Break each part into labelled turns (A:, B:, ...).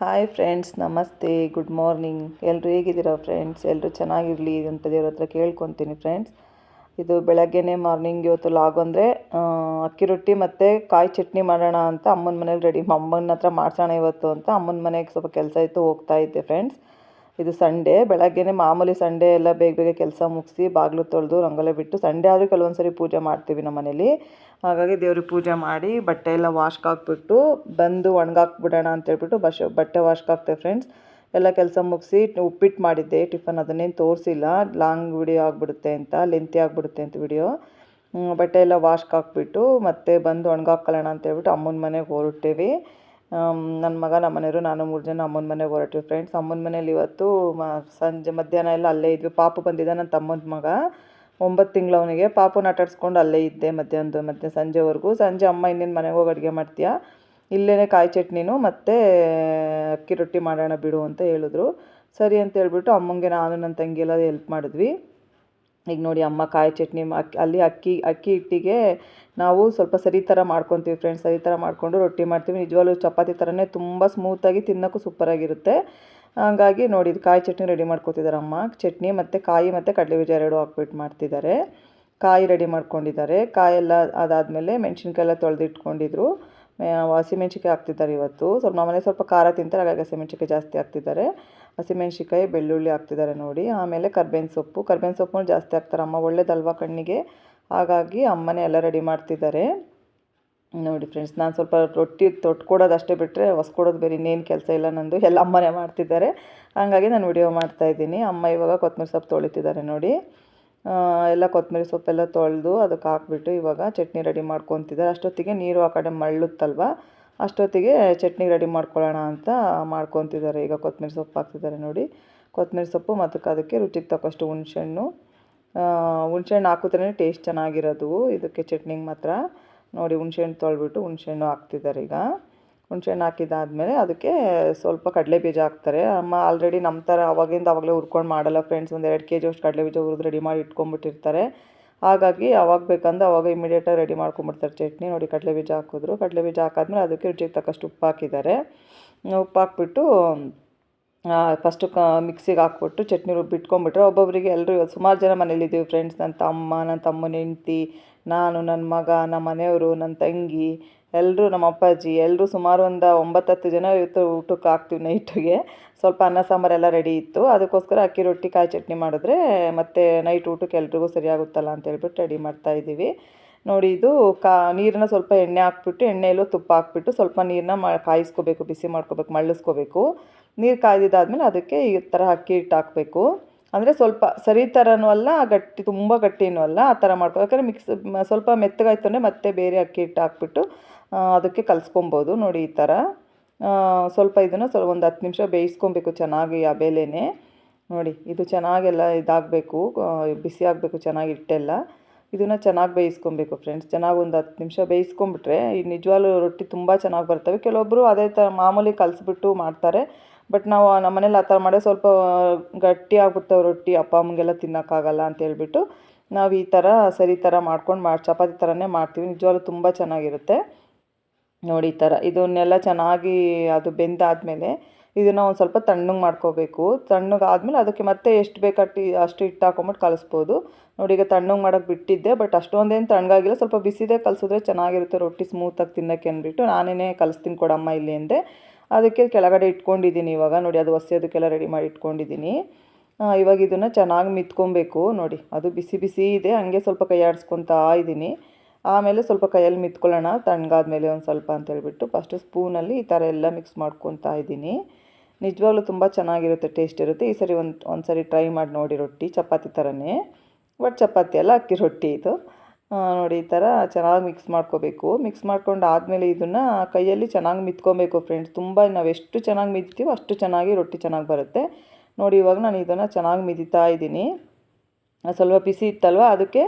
A: Hi friends ನಮಸ್ತೆ good morning ಎಲ್ಲರೂ ಹೇಗಿದ್ದೀರಾ ಫ್ರೆಂಡ್ಸ್ ಎಲ್ಲರೂ ಚೆನ್ನಾಗಿರಲಿ ಅಂತ ದೇವ್ರ ಹತ್ರ ಕೇಳ್ಕೊತೀನಿ ಫ್ರೆಂಡ್ಸ್ ಇದು ಬೆಳಗ್ಗೆನೇ ಮಾರ್ನಿಂಗ್ ಇವತ್ತು ಲಾಗ್ ಅಂದರೆ ಅಕ್ಕಿ ರೊಟ್ಟಿ ಮತ್ತು ಕಾಯಿ ಚಟ್ನಿ ಮಾಡೋಣ ಅಂತ ಅಮ್ಮನ ಮನೇಲಿ ರೆಡಿ ಅಮ್ಮನ ಹತ್ರ ಮಾಡ್ಸೋಣ ಇವತ್ತು ಅಂತ ಅಮ್ಮನ ಮನೆಗೆ ಸ್ವಲ್ಪ ಕೆಲಸ ಇತ್ತು ಹೋಗ್ತಾ ಇದ್ದೆ ಫ್ರೆಂಡ್ಸ್ ಇದು ಸಂಡೇ, ಬೆಳಗ್ಗೆನೇ ಮಾಮೂಲಿ ಸಂಡೇ ಎಲ್ಲ ಬೇಗ ಬೇಗ ಕೆಲಸ ಮುಗಿಸಿ ಬಾಗಿಲು ತೊಳೆದು ರಂಗೋಲೆ ಬಿಟ್ಟು ಸಂಡೇ ಆದರೂ ಕೆಲವೊಂದು ಸರಿ ಪೂಜೆ ಮಾಡ್ತೀವಿ ನಮ್ಮ ಮನೇಲಿ. ಹಾಗಾಗಿ ದೇವ್ರಿಗೆ ಪೂಜೆ ಮಾಡಿ ಬಟ್ಟೆ ಎಲ್ಲ ವಾಶ್ಗೆ ಹಾಕ್ಬಿಟ್ಟು ಬಂದು ಒಣಗಾಕ್ಬಿಡೋಣ ಅಂತೇಳ್ಬಿಟ್ಟು ಬಶ್, ಬಟ್ಟೆ ವಾಶ್ಗೆ ಹಾಕ್ತೇವೆ ಫ್ರೆಂಡ್ಸ್ ಎಲ್ಲ ಕೆಲಸ ಮುಗಿಸಿ ಉಪ್ಪಿಟ್ಟು ಮಾಡಿದ್ದೆ, ಟಿಫನ್ ಅದನ್ನೇನು ತೋರಿಸಿಲ್ಲ. ಲಾಂಗ್ ವಿಡಿಯೋ ಆಗಿಬಿಡುತ್ತೆ ಅಂತ ಲೆಂತಿ ಆಗಿಬಿಡುತ್ತೆ ಅಂತ ವಿಡಿಯೋ ಬಟ್ಟೆ ಎಲ್ಲ ವಾಶ್ಗೆ ಹಾಕ್ಬಿಟ್ಟು ಮತ್ತೆ ಬಂದು ಒಣಗಾಕೊಳ್ಳೋಣ ಅಂತೇಳ್ಬಿಟ್ಟು ಅಮ್ಮನ ಮನೆಗೆ ಹೊರಟೇವಿ. ನನ್ನ ಮಗ ನಮ್ಮ ಮನೆಯವರು, ನಾನು ಮೂರು ಜನ, ಅಮ್ಮನ ಮನೆಗೆ ಹೊರಟಿವಿ ಫ್ರೆಂಡ್ಸ್ ಅಮ್ಮನ ಮನೇಲಿ ಇವತ್ತು ಮ, ಸಂಜೆ ಮಧ್ಯಾಹ್ನ ಎಲ್ಲ ಅಲ್ಲೇ ಇದ್ವಿ. ಪಾಪು ಬಂದಿದ್ದ ನನ್ನ ತಮ್ಮನ ಮಗ. ಒಂಬತ್ತು ತಿಂಗಳು ಅವನಿಗೆ. ಪಾಪುನ ಆಟಾಡ್ಸ್ಕೊಂಡು ಅಲ್ಲೇ ಇದ್ದೆ ಮಧ್ಯಾಹ್ನದ, ಮಧ್ಯಾಹ್ನ ಸಂಜೆವರೆಗೂ. ಸಂಜೆ ಅಮ್ಮ ಇನ್ನೇನು ಮನೆಗೆ ಹೋಗಿ ಅಡುಗೆ ಮಾಡ್ತೀಯಾ? ಇಲ್ಲೇ ಕಾಯಿ ಚಟ್ನಿನೂ ಮತ್ತು ಅಕ್ಕಿ ರೊಟ್ಟಿ ಮಾಡೋಣ ಬಿಡು ಅಂತ ಹೇಳಿದ್ರು. ಸರಿ ಅಂತ ಹೇಳ್ಬಿಟ್ಟು ಅಮ್ಮಂಗೆ ನಾನು ನನ್ನ ತಂಗಿ ಎಲ್ಲ ಹೆಲ್ಪ್ ಮಾಡಿದ್ವಿ. ಈಗ ನೋಡಿ ಅಮ್ಮ ಕಾಯಿ ಚಟ್ನಿ ಅಲ್ಲಿ ಅಕ್ಕಿ ಅಕ್ಕಿ ಹಿಟ್ಟಿಗೆ ನಾವು ಸ್ವಲ್ಪ ಸರಿ ಥರ ಮಾಡ್ಕೊತೀವಿ ಫ್ರೆಂಡ್ಸ್ ಸರಿ ಥರ ಮಾಡಿಕೊಂಡು ರೊಟ್ಟಿ ಮಾಡ್ತೀವಿ. ನಿಜವಾಗ್ಲೂ ಚಪಾತಿ ಥರನೇ ತುಂಬ ಸ್ಮೂತಾಗಿ ತಿನ್ನೋಕ್ಕೂ ಸೂಪರಾಗಿರುತ್ತೆ ಹಾಗಾಗಿ ನೋಡಿ ಇದು ಕಾಯಿ ಚಟ್ನಿ ರೆಡಿ ಮಾಡ್ಕೊತಿದ್ದಾರೆ ಅಮ್ಮ. ಚಟ್ನಿ ಮತ್ತು ಕಾಯಿ ಮತ್ತು ಕಡಲೆಬೀಜ ಎರಡು ಹಾಕ್ಬಿಟ್ಟು ಮಾಡ್ತಿದ್ದಾರೆ. ಕಾಯಿ ರೆಡಿ ಮಾಡ್ಕೊಂಡಿದ್ದಾರೆ. ಕಾಯೆಲ್ಲ ಅದಾದಮೇಲೆ ಮೆಣಸಿನ್ಕಾಯಿ ಎಲ್ಲ ತೊಳೆದು ಇಟ್ಕೊಂಡಿದ್ರು ಹಸಿಮೆಣ್ಸಿಕಾಯಿ ಹಾಕ್ತಿದ್ದಾರೆ ಇವತ್ತು. ಸ್ವಲ್ಪ ನಮ್ಮನೆ ಸ್ವಲ್ಪ ಖಾರ ತಿಂತಾರೆ, ಹಾಗಾಗಿ ಹಸಿಮೆಣ್ಸಿಕಾಯಿ ಜಾಸ್ತಿ ಹಾಕ್ತಿದ್ದಾರೆ. ಹಸಿಮೆಣ್ಸಿಕಾಯಿ ಬೆಳ್ಳುಳ್ಳಿ ಹಾಕ್ತಿದ್ದಾರೆ ನೋಡಿ. ಆಮೇಲೆ ಕರ್ಬೇವಿನ ಸೊಪ್ಪು. ಕರ್ಬೇವಿನ ಸೊಪ್ಪು ಜಾಸ್ತಿ ಹಾಕ್ತಾರೆ ಅಮ್ಮ. ಒಳ್ಳೇದಲ್ವಾ ಕಣ್ಣಿಗೆ. ಹಾಗಾಗಿ ಅಮ್ಮನೇ ಎಲ್ಲ ರೆಡಿ ಮಾಡ್ತಿದ್ದಾರೆ. ನೋಡಿ ಫ್ರೆಂಡ್ಸ್ ನಾನು ಸ್ವಲ್ಪ ರೊಟ್ಟಿ ತೊಟ್ಕೊಡೋದು ಅಷ್ಟೇ ಬಿಟ್ಟರೆ ಹೊಸ್ಕೊಡೋದು ಬೇರೆ ಇನ್ನೇನು ಕೆಲಸ ಇಲ್ಲ ನಂದು. ಎಲ್ಲ ಅಮ್ಮನೇ ಮಾಡ್ತಿದ್ದಾರೆ. ಹಾಗಾಗಿ ನಾನು ವಿಡಿಯೋ ಮಾಡ್ತಾಯಿದ್ದೀನಿ ಅಮ್ಮ ಇವಾಗ ಕೊತ್ತಂಬರಿ ಸೊಪ್ಪು ತೊಳಿತಿದ್ದಾರೆ ನೋಡಿ. ಎಲ್ಲ ಕೊತ್ತಂಬರಿ ಸೊಪ್ಪೆಲ್ಲ ತೊಳೆದು ಅದಕ್ಕೆ ಹಾಕ್ಬಿಟ್ಟು ಇವಾಗ ಚಟ್ನಿ ರೆಡಿ ಮಾಡ್ಕೊತಿದ್ದಾರೆ. ಅಷ್ಟೊತ್ತಿಗೆ ನೀರು ಆ ಕಡೆ ಮಳ್ಳುತ್ತಲ್ವ ಅಷ್ಟೊತ್ತಿಗೆ ಚಟ್ನಿ ರೆಡಿ ಮಾಡ್ಕೊಳ್ಳೋಣ ಅಂತ ಮಾಡ್ಕೊತಿದ್ದಾರೆ. ಈಗ ಕೊತ್ತಂಬರಿ ಸೊಪ್ಪು ಹಾಕ್ತಿದ್ದಾರೆ ನೋಡಿ. ಕೊತ್ತಂಬರಿ ಸೊಪ್ಪು ಮತ್ತು ಅದಕ್ಕೆ ರುಚಿಗೆ ತಕ್ಕಷ್ಟು ಹುಣ್ಸೆಹಣ್ಣು. ಹುಣ್ಸೆಹಣ್ಣು ಹಾಕಿದ್ರೇ ಟೇಸ್ಟ್ ಚೆನ್ನಾಗಿರೋದು. ಇದಕ್ಕೆ ಚಟ್ನಿಗೆ ಮಾತ್ರ ನೋಡಿ ಹುಣ್ಸೆಹಣ್ಣು ತೊಳ್ಬಿಟ್ಟು ಹುಣ್ಸೆಹಣ್ಣು ಹಾಕ್ತಿದ್ದಾರೆ ಈಗ. ಹುಣ್ಸೆಹಣ್ಣು ಹಾಕಿದ್ದಾದಮೇಲೆ ಅದಕ್ಕೆ ಸ್ವಲ್ಪ ಕಡಲೆ ಬೀಜ ಹಾಕ್ತಾರೆ. ಅಮ್ಮ ಆಲ್ರೆಡಿ ನಮ್ಮ ಥರ ಅವಾಗಿಂದ ಅವಾಗಲೇ ಹುರ್ಕೊಂಡು ಮಾಡಲ್ಲ. ಫ್ರೆಂಡ್ಸ್ ಒಂದು ಎರಡು ಕೆ ಜಿ ಅಷ್ಟು ಕಡಲೆ ಬೀಜ ಹುರಿದು ರೆಡಿ ಮಾಡಿ ಇಟ್ಕೊಂಡ್ಬಿಟ್ಟಿರ್ತಾರೆ. ಹಾಗಾಗಿ ಅವಾಗ ಬೇಕಂದ್ರೆ ಅವಾಗ ಇಮಿಡಿಯೇಟಾಗಿ ರೆಡಿ ಮಾಡ್ಕೊಂಬಿಡ್ತಾರೆ ಚಟ್ನಿ ನೋಡಿ ಕಡಲೆ ಬೀಜ ಹಾಕಿದ್ರು. ಕಡಲೆ ಬೀಜ ಹಾಕಾದ್ಮೇಲೆ ಅದಕ್ಕೆ ರುಚಿಗೆ ತಕ್ಕಷ್ಟು ಉಪ್ಪು ಹಾಕಿದ್ದಾರೆ. ಉಪ್ಪು ಹಾಕ್ಬಿಟ್ಟು ಫಸ್ಟು ಕ ಮಿಕ್ಸಿಗೆ ಹಾಕ್ಬಿಟ್ಟು ಚಟ್ನಿ ರುಬ್ಬಿಟ್ಕೊಂಡ್ಬಿಟ್ರೆ ಒಬ್ಬೊಬ್ಬರಿಗೆ ಎಲ್ಲರೂ ಸುಮಾರು ಜನ ಮನೇಲಿದ್ದೀವಿ. ಫ್ರೆಂಡ್ಸ್ ನನ್ನ ತಮ್ಮ ನನ್ನ ತಮ್ಮನ ಹೆಂಡ್ತಿ ನಾನು ನನ್ನ ಮಗ, ನಮ್ಮ ಮನೆಯವರು ನನ್ನ ತಂಗಿ ಎಲ್ಲರೂ ನಮ್ಮ ಅಪ್ಪಾಜಿ ಎಲ್ಲರೂ ಸುಮಾರು ಒಂದು ಒಂಬತ್ತು ಹತ್ತು ಜನ ಇವತ್ತು ಊಟಕ್ಕೆ ಹಾಕ್ತೀವಿ ನೈಟಿಗೆ. ಸ್ವಲ್ಪ ಅನ್ನ ಸಾಂಬಾರೆಲ್ಲ ರೆಡಿ ಇತ್ತು. ಅದಕ್ಕೋಸ್ಕರ ಅಕ್ಕಿ, ರೊಟ್ಟಿ, ಕಾಯಿ ಚಟ್ನಿ ಮಾಡಿದ್ರೆ ಮತ್ತು ನೈಟ್ ಊಟಕ್ಕೆ ಎಲ್ರಿಗೂ ಸರಿಯಾಗುತ್ತಲ್ಲ ಅಂತ ಹೇಳ್ಬಿಟ್ಟು ರೆಡಿ ಮಾಡ್ತಾಯಿದ್ದೀವಿ ನೋಡಿ, ಇದು ಕಾ, ನೀರನ್ನ ಸ್ವಲ್ಪ ಎಣ್ಣೆ ಹಾಕ್ಬಿಟ್ಟು ಎಣ್ಣೆಯಲ್ಲೂ ತುಪ್ಪ ಹಾಕ್ಬಿಟ್ಟು ಸ್ವಲ್ಪ ನೀರನ್ನ ಮ, ಕಾಯಿಸ್ಕೋಬೇಕು, ಬಿಸಿ ಮಾಡ್ಕೋಬೇಕು ಮಳ್ಳಿಸ್ಕೋಬೇಕು ನೀರು ಕಾಯ್ದಿದ್ದಾದ್ಮೇಲೆ ಅದಕ್ಕೆ ಈ ಥರ ಅಕ್ಕಿ ಹಿಟ್ಟು ಹಾಕಬೇಕು. ಅಂದರೆ ಸ್ವಲ್ಪ ಸರಿ ಥರನೂ ಅಲ್ಲ, ಗಟ್ಟಿ, ತುಂಬ ಗಟ್ಟಿನೂ ಅಲ್ಲ, ಆ ಥರ ಮಾಡ್ಕೊ ಯಾಕಂದರೆ ಮಿಕ್ಸ್ ಸ್ವಲ್ಪ ಮೆತ್ತಗಾಯ್ತು ಅಂದರೆ ಮತ್ತೆ ಬೇರೆ ಅಕ್ಕಿ ಹಿಟ್ಟು ಹಾಕ್ಬಿಟ್ಟು ಅದಕ್ಕೆ ಕಲಿಸ್ಕೊಬೋದು ನೋಡಿ ಈ ಥರ. ಸ್ವಲ್ಪ ಇದನ್ನು ಸ್ವಲ್ಪ ಒಂದು ಹತ್ತು ನಿಮಿಷ ಬೇಯಿಸ್ಕೊಬೇಕು ಚೆನ್ನಾಗಿ ಆ ಬೇಳೆನೇ. ನೋಡಿ, ಇದು ಚೆನ್ನಾಗೆಲ್ಲ ಇದಾಗಬೇಕು ಬಿಸಿ ಆಗಬೇಕು ಚೆನ್ನಾಗಿ ಹಿಟ್ಟೆಲ್ಲ. ಇದನ್ನು ಚೆನ್ನಾಗಿ ಬೇಯಿಸ್ಕೊಬೇಕು ಫ್ರೆಂಡ್ಸ್ ಚೆನ್ನಾಗಿ ಒಂದು ಹತ್ತು ನಿಮಿಷ ಬೇಯಿಸ್ಕೊಂಬಿಟ್ರೆ ಈ ನಿಜವಾಗ್ಲೂ ರೊಟ್ಟಿ ತುಂಬ ಚೆನ್ನಾಗಿ ಬರ್ತವೆ. ಕೆಲವೊಬ್ಬರು ಅದೇ ಥರ ಮಾಮೂಲಿ ಕಲಿಸ್ಬಿಟ್ಟು ಮಾಡ್ತಾರೆ. ಬಟ್ ನಾವು ನಮ್ಮ ಮನೇಲಿ ಆ ಥರ ಮಾಡೋ ಸ್ವಲ್ಪ ಗಟ್ಟಿ ಆಗ್ಬಿಡ್ತಾವೆ ರೊಟ್ಟಿ, ಅಪ್ಪ ಅಮ್ಮಗೆಲ್ಲ ತಿನ್ನೋಕ್ಕಾಗಲ್ಲ ಅಂತ ಹೇಳ್ಬಿಟ್ಟು ನಾವು ಈ ಥರ ಸರಿ ಥರ ಮಾಡ್ಕೊಂಡು ಮಾಡಿ ಚಪಾತಿ ಥರನೇ ಮಾಡ್ತೀವಿ. ನಿಜವಾಗ್ಲೂ ತುಂಬ ಚೆನ್ನಾಗಿರುತ್ತೆ. ನೋಡಿ ಈ ಥರ. ಇದನ್ನೆಲ್ಲ ಚೆನ್ನಾಗಿ ಅದು ಬೆಂದಾದಮೇಲೆ ಇದನ್ನು ಒಂದು ಸ್ವಲ್ಪ ತಣ್ಣಗೆ ಮಾಡ್ಕೋಬೇಕು. ತಣ್ಣಗಾದ್ಮೇಲೆ ಅದಕ್ಕೆ ಮತ್ತೆ ಎಷ್ಟು ಬೇಕು ಅಷ್ಟು ಅಷ್ಟು ಹಿಟ್ಟು ಹಾಕೊಂಬಿಟ್ಟು ಕಲಿಸ್ಬೋದು. ನೋಡಿ ಈಗ ತಣ್ಣಗೆ ಮಾಡೋಕ್ಕೆ ಬಿಟ್ಟಿದ್ದೆ ಬಟ್ ಅಷ್ಟೊಂದೇನು ತಣ್ಣಗಾಗಿಲ್ಲ. ಸ್ವಲ್ಪ ಬಿಸಿದೇ ಕಲಿಸಿದ್ರೆ ಚೆನ್ನಾಗಿರುತ್ತೆ ರೊಟ್ಟಿ ಸ್ಮೂತಾಗಿ ತಿನ್ನೋಕ್ಕೆ ಅಂದ್ಬಿಟ್ಟು ನಾನೇ ಕಲಿಸ್ತೀನಿ ಕೊಡಮ್ಮ ಇಲ್ಲಿ ಅಂದೆ. ಅದಕ್ಕೆ ಕೆಳಗಡೆ ಇಟ್ಕೊಂಡಿದ್ದೀನಿ ಇವಾಗ. ನೋಡಿ, ಅದು ಒಸೆಯೋದಕ್ಕೆಲ್ಲ ರೆಡಿ ಮಾಡಿ ಇಟ್ಕೊಂಡಿದ್ದೀನಿ. ಇವಾಗ ಇದನ್ನು ಚೆನ್ನಾಗಿ ಮಿತ್ಕೊಬೇಕು. ನೋಡಿ, ಅದು ಬಿಸಿ ಬಿಸಿ ಇದೆ. ಹಂಗೆ ಸ್ವಲ್ಪ ಕೈ ಆಡಿಸ್ಕೊತಾ ಇದ್ದೀನಿ. ಆಮೇಲೆ ಸ್ವಲ್ಪ ಕೈಯಲ್ಲಿ ಮಿತ್ಕೊಳ್ಳೋಣ. ತಣ್ಣಗಾದ್ಮೇಲೆ ಒಂದು ಸ್ವಲ್ಪ ಅಂತ ಹೇಳ್ಬಿಟ್ಟು ಫಸ್ಟು ಸ್ಪೂನಲ್ಲಿ ಈ ಥರ ಎಲ್ಲ ಮಿಕ್ಸ್ ಮಾಡ್ಕೊತಾ ಇದ್ದೀನಿ. ನಿಜವಾಗ್ಲೂ ತುಂಬ ಚೆನ್ನಾಗಿರುತ್ತೆ ಟೇಸ್ಟ್ ಇರುತ್ತೆ. ಈ ಸರಿ ಒಂದು ಒಂದು ಸರಿ ಟ್ರೈ ಮಾಡಿ ನೋಡಿ ರೊಟ್ಟಿ. ಚಪಾತಿ ಥರನೇ. ಬಟ್ ಚಪಾತಿ ಅಲ್ಲ, ಅಕ್ಕಿ ರೊಟ್ಟಿ ಇದು. ನೋಡಿ, ಈ ಥರ ಚೆನ್ನಾಗಿ ಮಿಕ್ಸ್ ಮಾಡ್ಕೋಬೇಕು. ಮಿಕ್ಸ್ ಮಾಡ್ಕೊಂಡು ಆದಮೇಲೆ ಇದನ್ನು ಕೈಯಲ್ಲಿ ಚೆನ್ನಾಗಿ ಮಿತ್ಕೊಬೇಕು ಫ್ರೆಂಡ್ಸ್ ತುಂಬ ನಾವು ಎಷ್ಟು ಚೆನ್ನಾಗಿ ಮಿದ್ತೀವೋ ಅಷ್ಟು ಚೆನ್ನಾಗಿ ರೊಟ್ಟಿ ಚೆನ್ನಾಗಿ ಬರುತ್ತೆ. ನೋಡಿ, ಇವಾಗ ನಾನು ಇದನ್ನು ಚೆನ್ನಾಗಿ ಮಿದಿತಾ ಇದ್ದೀನಿ. ಸ್ವಲ್ಪ ಬಿಸಿ ಇತ್ತಲ್ವ? ಅದಕ್ಕೆ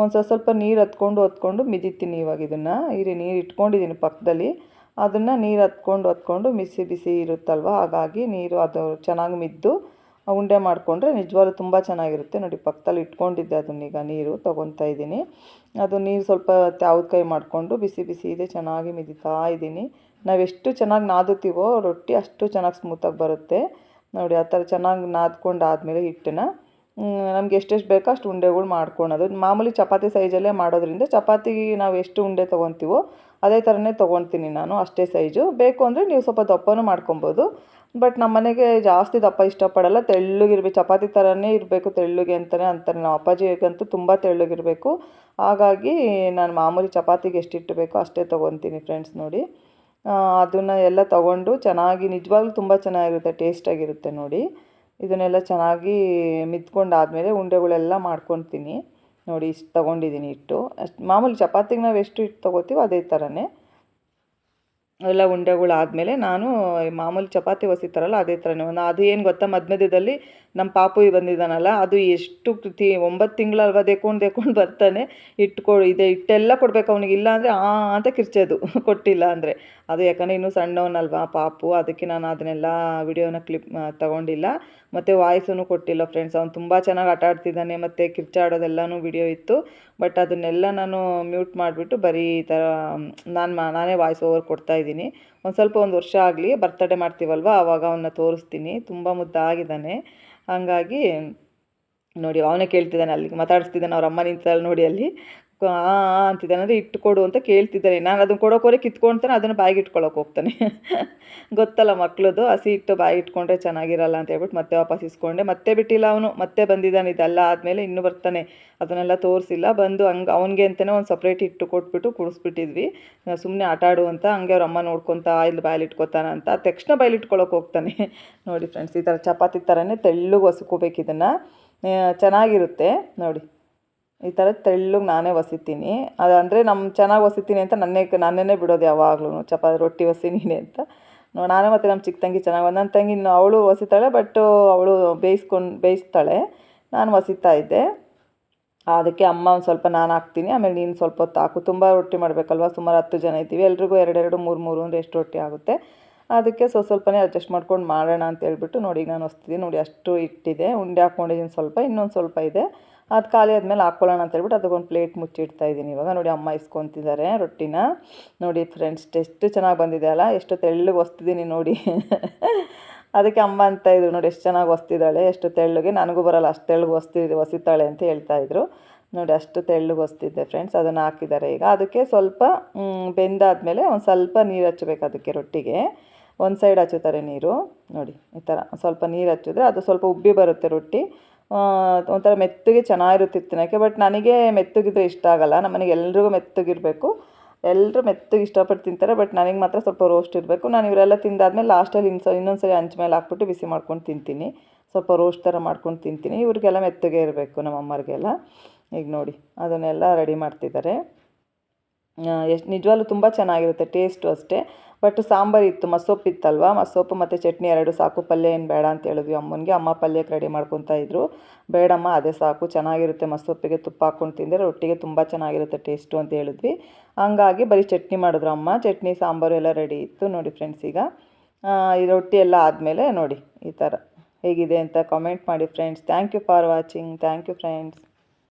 A: ಒಂದು ಸ್ವಲ್ಪ ಸ್ವಲ್ಪ ನೀರು ಹತ್ಕೊಂಡು ಹೊತ್ಕೊಂಡು ಮಿದಿತೀನಿ ಇವಾಗ ಇದನ್ನು. ಇರಿ, ನೀರು ಇಟ್ಕೊಂಡಿದ್ದೀನಿ ಪಕ್ಕದಲ್ಲಿ ಅದನ್ನು ನೀರು ಹತ್ಕೊಂಡು ಹೊತ್ಕೊಂಡು ಬಿಸಿ ಬಿಸಿ ಇರುತ್ತಲ್ವ? ಹಾಗಾಗಿ ನೀರು ಅದು ಚೆನ್ನಾಗಿ ಮಿದ್ದು ಉಂಡೆ ಮಾಡಿಕೊಂಡ್ರೆ ನಿಜವಾಗ್ಲೂ ತುಂಬ ಚೆನ್ನಾಗಿರುತ್ತೆ. ನೋಡಿ, ಪಕ್ಕದಲ್ಲಿ ಇಟ್ಕೊಂಡಿದ್ದೆ ಅದನ್ನೀಗ ನೀರು ತೊಗೊತಾ ಇದ್ದೀನಿ. ಅದು ನೀರು ಸ್ವಲ್ಪ ಕೈ ಮಾಡಿಕೊಂಡು ಬಿಸಿ ಬಿಸಿ ಇದೆ, ಚೆನ್ನಾಗಿ ಮಿದಿತಾ ಇದ್ದೀನಿ. ನಾವೆಷ್ಟು ಚೆನ್ನಾಗಿ ನಾದುತ್ತೀವೋ ರೊಟ್ಟಿ ಅಷ್ಟು ಚೆನ್ನಾಗಿ ಸ್ಮೂತಾಗಿ ಬರುತ್ತೆ. ನೋಡಿ, ಆ ಥರ ಚೆನ್ನಾಗಿ ನಾದ್ಕೊಂಡು ಆದಮೇಲೆ ಹಿಟ್ಟನ್ನ ನಮ್ಗೆ ಎಷ್ಟೆಷ್ಟು ಬೇಕೋ ಅಷ್ಟು ಉಂಡೆಗಳು ಮಾಡ್ಕೊಳೋದು. ಮಾಮೂಲಿ ಚಪಾತಿ ಸೈಜಲ್ಲೇ ಮಾಡೋದ್ರಿಂದ ಚಪಾತಿಗೆ ನಾವು ಎಷ್ಟು ಉಂಡೆ ತೊಗೊತೀವೋ ಅದೇ ಥರನೇ ತೊಗೊಳ್ತೀನಿ ನಾನು, ಅಷ್ಟೇ ಸೈಜು. ಬೇಕು ಅಂದರೆ ನೀವು ಸ್ವಲ್ಪ ದಪ್ಪನೂ ಮಾಡ್ಕೊಬೋದು. ಬಟ್ ನಮ್ಮ ಮನೆಗೆ ಜಾಸ್ತಿ ದಪ್ಪ ಇಷ್ಟಪಡಲ್ಲ. ತೆಳ್ಳಗಿರ್ಬೇಕು ಚಪಾತಿ ಥರನೇ ಇರಬೇಕು ತೆಳ್ಳಗೆ ಅಂತಲೇ ಅಂತಾರೆ. ನಮ್ಮ ಅಪ್ಪಾಜಿಗಂತೂ ತುಂಬ ತೆಳ್ಳಗಿರಬೇಕು. ಹಾಗಾಗಿ ನಾನು ಮಾಮೂಲಿ ಚಪಾತಿಗೆ ಎಷ್ಟು ಹಿಟ್ಟು ಬೇಕೋ ಅಷ್ಟೇ ತೊಗೊತೀನಿ ಫ್ರೆಂಡ್ಸ್ ನೋಡಿ. ಅದನ್ನು ಎಲ್ಲ ತೊಗೊಂಡು ಚೆನ್ನಾಗಿ, ನಿಜವಾಗ್ಲೂ ತುಂಬ ಚೆನ್ನಾಗಿರುತ್ತೆ ಟೇಸ್ಟಾಗಿರುತ್ತೆ ನೋಡಿ. ಇದನ್ನೆಲ್ಲ ಚೆನ್ನಾಗಿ ಮಿದ್ಕೊಂಡಾದಮೇಲೆ ಉಂಡೆಗಳೆಲ್ಲ ಮಾಡ್ಕೊತೀನಿ ನೋಡಿ, ಇಷ್ಟು ತೊಗೊಂಡಿದ್ದೀನಿ ಹಿಟ್ಟು. ಅಷ್ಟು ಮಾಮೂಲಿ ಚಪಾತಿಗೆ ನಾವು ಎಷ್ಟು ಹಿಟ್ಟು ತೊಗೋತೀವೋ ಅದೇ ಥರನೇ ಎಲ್ಲ ಉಂಡೆಗಳಾದಮೇಲೆ ನಾನು ಮಾಮೂಲಿ ಚಪಾತಿ ಒಸಿತಾರಲ್ಲ ಅದೇ ಥರನೇ ಒಂದು ಅದು ಏನು ಗೊತ್ತಾ ಮಧ್ಯ ಮಧ್ಯದಲ್ಲಿ ನಮ್ಮ ಪಾಪು ಬಂದಿದ್ದಾನಲ್ಲ, ಅದು ಎಷ್ಟು ಕೃತಿ ಒಂಬತ್ತು ತಿಂಗಳಲ್ವ ದೇಕೊಂಡು ದೇಕೊಂಡು ಬರ್ತಾನೆ, ಇಟ್ಕೊ ಇದೆ ಹಿಟ್ಟೆಲ್ಲ ಕೊಡ್ಬೇಕು ಅವನಿಗೆ, ಇಲ್ಲ ಅಂದರೆ ಆ ಅಂತ ಕಿರ್ಚೋದು, ಕೊಟ್ಟಿಲ್ಲ ಅಂದರೆ. ಅದು ಯಾಕಂದರೆ ಇನ್ನೂ ಸಣ್ಣವನಲ್ವಾ ಪಾಪು, ಅದಕ್ಕೆ ನಾನು ಅದನ್ನೆಲ್ಲ ವಿಡಿಯೋನ ಕ್ಲಿಪ್ ತಗೊಂಡಿಲ್ಲ. ಮತ್ತು ವಾಯ್ಸನ್ನು ಕೊಟ್ಟಿಲ್ಲ ಫ್ರೆಂಡ್ಸ್ ಅವ್ನು ತುಂಬ ಚೆನ್ನಾಗಿ ಆಟ ಆಡ್ತಿದ್ದಾನೆ ಮತ್ತು ಕಿರ್ಚಾಡೋದೆಲ್ಲನೂ ವಿಡಿಯೋ ಇತ್ತು. ಬಟ್ ಅದನ್ನೆಲ್ಲ ನಾನು ಮ್ಯೂಟ್ ಮಾಡಿಬಿಟ್ಟು ಬರೀ ಈ ಥರ ನಾನು ನಾನೇ ವಾಯ್ಸ್ ಓವರ್ ಕೊಡ್ತಾ ಇದ್ದೀನಿ. ಒಂದು ಸ್ವಲ್ಪ ಒಂದು ವರ್ಷ ಆಗಲಿ ಬರ್ತಡೇ ಮಾಡ್ತೀವಲ್ವ? ಆವಾಗ ಅವನ್ನ ತೋರಿಸ್ತೀನಿ. ತುಂಬ ಮುದ್ದಾಗಿದ್ದಾನೆ. ಹಾಗಾಗಿ ನೋಡಿ, ಅವನೇ ಕೇಳ್ತಿದ್ದಾನೆ ಅಲ್ಲಿಗೆ, ಮಾತಾಡಿಸ್ತಿದ್ದಾನೆ ಅವ್ರ ಅಮ್ಮ ನಿಂತಲ್ಲಿ ನೋಡಿ ಅಲ್ಲಿ. ಅಂತಿದ್ದಾನೆ. ಅಂದರೆ ಇಟ್ಟುಕೊಡು ಅಂತ ಕೇಳ್ತಿದ್ದಾನೆ ನಾನು ಅದನ್ನು ಕೊಡೋಕೋರೆ ಕಿತ್ಕೊಳ್ತಾನೆ, ಅದನ್ನು ಬಾಯಿಗೆ ಇಟ್ಕೊಳ್ಳೋಕೆ ಹೋಗ್ತಾನೆ. ಗೊತ್ತಲ್ಲ ಮಕ್ಳದ್ದು ಹಸಿ ಇಟ್ಟು ಬಾಯಿ ಇಟ್ಕೊಂಡ್ರೆ ಚೆನ್ನಾಗಿರಲ್ಲ ಅಂತ ಹೇಳ್ಬಿಟ್ಟು ಮತ್ತೆ ವಾಪಸ್ ಇಸ್ಕೊಂಡೆ. ಮತ್ತೆ ಬಿಟ್ಟಿಲ್ಲ ಅವನು, ಮತ್ತೆ ಬಂದಿದ್ದಾನೆ. ಇದೆಲ್ಲ ಆದಮೇಲೆ ಇನ್ನೂ ಬರ್ತಾನೆ. ಅದನ್ನೆಲ್ಲ ತೋರಿಸಿಲ್ಲ. ಬಂದು ಹಂಗೆ ಅವನಿಗೆ ಅಂತಲೇ ಒಂದು ಸಪ್ರೇಟ್ ಇಟ್ಟು ಕೊಟ್ಬಿಟ್ಟು ಕುಡಿಸ್ಬಿಟ್ಟಿದ್ವಿ. ಸುಮ್ಮನೆ ಆಟ ಆಡು ಅಂತ ಹಂಗೆ ಅವ್ರ ಅಮ್ಮ ನೋಡ್ಕೊತಾ ಇಲ್ಲಿ ಬಾಯಲ್ಲಿ ಇಟ್ಕೊತಾನ ಅಂತ ತಕ್ಷಣ ಬಾಯಲ್ಲಿ ಇಟ್ಕೊಳ್ಳೋಕೆ ಹೋಗ್ತಾನೆ. ನೋಡಿ ಫ್ರೆಂಡ್ಸ್ ಈ ಥರ ಚಪಾತಿ ಥರನೇ ತೆಳ್ಳಗೆ ಹೊಸಕೋಬೇಕು ಇದನ್ನು. ಚೆನ್ನಾಗಿರುತ್ತೆ. ನೋಡಿ. ಈ ಥರ ತೆಳ್ಳಗೆ ನಾನೇ ಒಸಿತೀನಿ. ಅದಂದರೆ ನಮ್ಮ ಚೆನ್ನಾಗಿ ಒಸಿತೀನಿ ಅಂತ ನನ್ನೇ ನನ್ನೇ ಬಿಡೋದು ಯಾವಾಗಲೂ ಚಪಾತಿ ರೊಟ್ಟಿ ಒಸಿ ನೀನೆ ಅಂತ. ನಾನೇ ಮತ್ತು ನಮ್ಮ ಚಿಕ್ಕ ತಂಗಿ ಚೆನ್ನಾಗಿ ನನ್ನ ತಂಗಿ ಅವಳು ಒಸಿತಾಳೆ ಬಟ್ ಅವಳು ಬೇಯಿಸ್ಕೊಂಡು, ಬೇಯಿಸ್ತಾಳೆ. ನಾನು ಒಸಿತಾ ಇದ್ದೆ. ಅದಕ್ಕೆ ಅಮ್ಮ ಒಂದು ಸ್ವಲ್ಪ ನಾನು ಹಾಕ್ತೀನಿ. ಆಮೇಲೆ ನೀನು ಸ್ವಲ್ಪ ಹೊತ್ತು ಹಾಕು. ತುಂಬ ರೊಟ್ಟಿ ಮಾಡಬೇಕಲ್ವ? ಸುಮಾರು ಹತ್ತು ಜನ ಇದ್ದೀವಿ. ಎಲ್ರಿಗೂ ಎರಡೆರಡು, ಮೂರು ಮೂರು ಅಂದರೆ ಎಷ್ಟು ರೊಟ್ಟಿ ಆಗುತ್ತೆ. ಅದಕ್ಕೆ ಸ್ವಲ್ಪ ಸ್ವಲ್ಪನೇ ಅಡ್ಜಸ್ಟ್ ಮಾಡ್ಕೊಂಡು ಮಾಡೋಣ ಅಂತ ಹೇಳ್ಬಿಟ್ಟು ನೋಡಿ ನಾನು ಹೊಸ್ತಿದ್ದೀನಿ ನೋಡಿ ಅಷ್ಟು ಇಟ್ಟಿದೆ ಉಂಡೆ ಹಾಕ್ಕೊಂಡಿದ್ದೀನಿ ಸ್ವಲ್ಪ. ಇನ್ನೊಂದು ಸ್ವಲ್ಪ ಇದೆ. ಅದು ಖಾಲಿ ಆದಮೇಲೆ ಹಾಕ್ಕೊಳ್ಳೋಣ ಅಂತ ಹೇಳ್ಬಿಟ್ಟು ಅದಕ್ಕೊಂದು ಪ್ಲೇಟ್ ಮುಚ್ಚಿಡ್ತಾ ಇದ್ದೀನಿ. ಇವಾಗ ನೋಡಿ ಅಮ್ಮ ಇಸ್ಕೊತಿದ್ದಾರೆ ರೊಟ್ಟಿನ. ನೋಡಿ ಫ್ರೆಂಡ್ಸ್ ಎಷ್ಟು ಚೆನ್ನಾಗಿ ಬಂದಿದೆ ಅಲ್ಲ? ಎಷ್ಟು ತೆಳ್ಳಗೆ ಹೊಸ್ತಿದ್ದೀನಿ ನೋಡಿ. ಅದಕ್ಕೆ ಅಮ್ಮ ಅಂತ ಇದ್ರು. ನೋಡಿ ಎಷ್ಟು ಚೆನ್ನಾಗಿ ಒಸ್ತಿದ್ದಾಳೆ, ಎಷ್ಟು ತೆಳ್ಳಗೆ. ನನಗೂ ಬರಲ್ಲ, ಅಷ್ಟು ತೆಳ್ಳಗೆ ಹೊಸ್ತಿ ಒಸಿತಾಳೆ ಅಂತ ಹೇಳ್ತಾ ಇದ್ರು. ನೋಡಿ ಅಷ್ಟು ತೆಳ್ಳಗೆ ಒಸ್ತಿದ್ದೆ ಫ್ರೆಂಡ್ಸ್ ಅದನ್ನು ಹಾಕಿದ್ದಾರೆ ಈಗ. ಅದಕ್ಕೆ ಸ್ವಲ್ಪ ಬೆಂದಾದಮೇಲೆ ಒಂದು ಸ್ವಲ್ಪ ನೀರು ಹಚ್ಚಬೇಕು ಅದಕ್ಕೆ ರೊಟ್ಟಿಗೆ. ಒಂದು ಸೈಡ್ ಹಚ್ಚುತ್ತಾರೆ ನೀರು. ನೋಡಿ, ಈ ಥರ ಸ್ವಲ್ಪ ನೀರು ಹಚ್ಚಿದ್ರೆ ಅದು ಸ್ವಲ್ಪ ಉಬ್ಬಿ ಬರುತ್ತೆ ರೊಟ್ಟಿ. ಒಂಥರ ಮೆತ್ತಗೆ ಚೆನ್ನಾಗಿರುತ್ತೆ ತಿನ್ನೋಕ್ಕೆ ಬಟ್ ನನಗೆ ಮೆತ್ತಗಿದ್ರೆ ಇಷ್ಟ ಆಗಲ್ಲ. ನಮ್ಮ ಮನೆಗೆ ಎಲ್ರಿಗೂ ಮೆತ್ತಗಿರಬೇಕು. ಎಲ್ಲರೂ ಮೆತ್ತಗೆ ಇಷ್ಟಪಟ್ಟು ತಿಂತಾರೆ ಬಟ್ ನನಗೆ ಮಾತ್ರ ಸ್ವಲ್ಪ ರೋಸ್ಟ್ ಇರಬೇಕು. ನಾನು ಇವರೆಲ್ಲ ತಿಂದಾದ್ಮೇಲೆ ಲಾಸ್ಟಲ್ಲಿ ಇನ್ಸ ಇನ್ನೊಂದು ಸರಿ ಹಂಚ ಮೇಲೆ ಹಾಕ್ಬಿಟ್ಟು ಬಿಸಿ ಮಾಡ್ಕೊಂಡು ತಿಂತೀನಿ. ಸ್ವಲ್ಪ ರೋಸ್ಟ್ ಥರ ಮಾಡ್ಕೊಂಡು ತಿಂತೀನಿ. ಇವ್ರಿಗೆಲ್ಲ ಮೆತ್ತಗೆ ಇರಬೇಕು ನಮ್ಮ ಅಮ್ಮರಿಗೆಲ್ಲ. ಈಗ ನೋಡಿ, ಅದನ್ನೆಲ್ಲ ರೆಡಿ ಮಾಡ್ತಿದ್ದಾರೆ. ಎಷ್ಟು, ನಿಜವಾಗ್ಲೂ ತುಂಬ ಚೆನ್ನಾಗಿರುತ್ತೆ ಟೇಸ್ಟು ಅಷ್ಟೇ. ಬಟ್ ಸಾಂಬಾರಿತ್ತು ಮಸೊಪ್ಪು ಇತ್ತಲ್ವಾ? ಮಸೊಪ್ಪು ಮತ್ತು ಚಟ್ನಿ ಎರಡು ಸಾಕು. ಪಲ್ಯ ಏನು ಬೇಡ ಅಂತ ಹೇಳಿದ್ವಿ ಅಮ್ಮನಿಗೆ. ಅಮ್ಮ ಪಲ್ಯಕ್ಕೆ ರೆಡಿ ಮಾಡ್ಕೊತಾ ಇದ್ರು. ಬೇಡಮ್ಮ, ಅದೇ ಸಾಕು. ಚೆನ್ನಾಗಿರುತ್ತೆ ಮಸೊಪ್ಪಿಗೆ ತುಪ್ಪ ಹಾಕ್ಕೊಂಡು ತಿಂದರೆ ರೊಟ್ಟಿಗೆ ತುಂಬ ಚೆನ್ನಾಗಿರುತ್ತೆ ಟೇಸ್ಟು ಅಂತ ಹೇಳಿದ್ವಿ. ಹಂಗಾಗಿ ಬರೀ ಚಟ್ನಿ ಮಾಡಿದ್ರು ಅಮ್ಮ. ಚಟ್ನಿ, ಸಾಂಬಾರು ಎಲ್ಲ ರೆಡಿ ಇತ್ತು ನೋಡಿ ಫ್ರೆಂಡ್ಸ್ ಈಗ. ಈ ರೊಟ್ಟಿ ಎಲ್ಲ ಆದಮೇಲೆ ನೋಡಿ ಈ ಥರ ಹೇಗಿದೆ ಅಂತ ಕಾಮೆಂಟ್ ಮಾಡಿ friends thank you for watching thank you friends